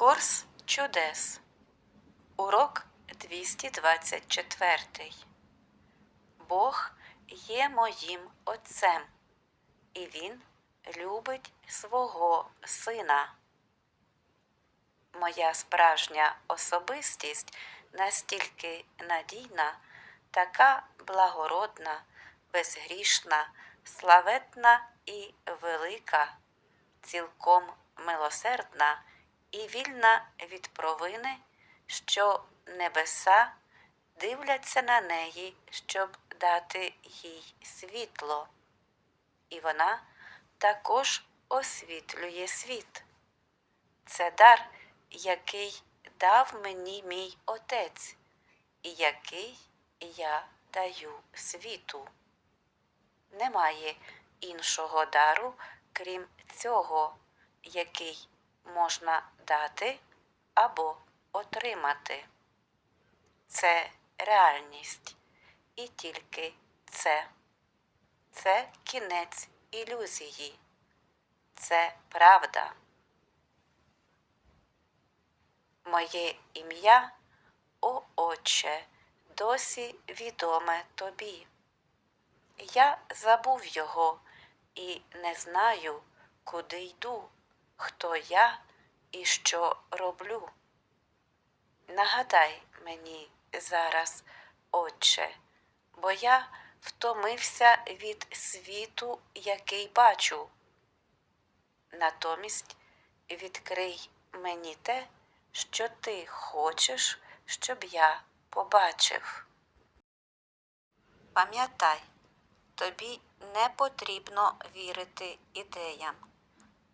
Курс чудес. Урок 224. Бог є моїм Отцем, і Він любить свого Сина. Моя справжня особистість настільки надійна, така благородна, безгрішна, славетна і велика, цілком милосердна і вільна від провини, що небеса дивляться на неї, щоб дати їй світло, і вона також освітлює світ. Це дар, який дав мені мій Отець, і який я даю світу. Немає іншого дару, крім цього, який можна дати або отримати. Це реальність. І тільки це. Це кінець ілюзії. Це правда. Моє ім'я, о Отче, досі відоме тобі. Я забув його і не знаю, куди йду, хто я і що роблю. Нагадай мені зараз, Отче, бо я втомився від світу, який бачу. Натомість відкрий мені те, що ти хочеш, щоб я побачив. Пам'ятай, тобі не потрібно вірити ідеям.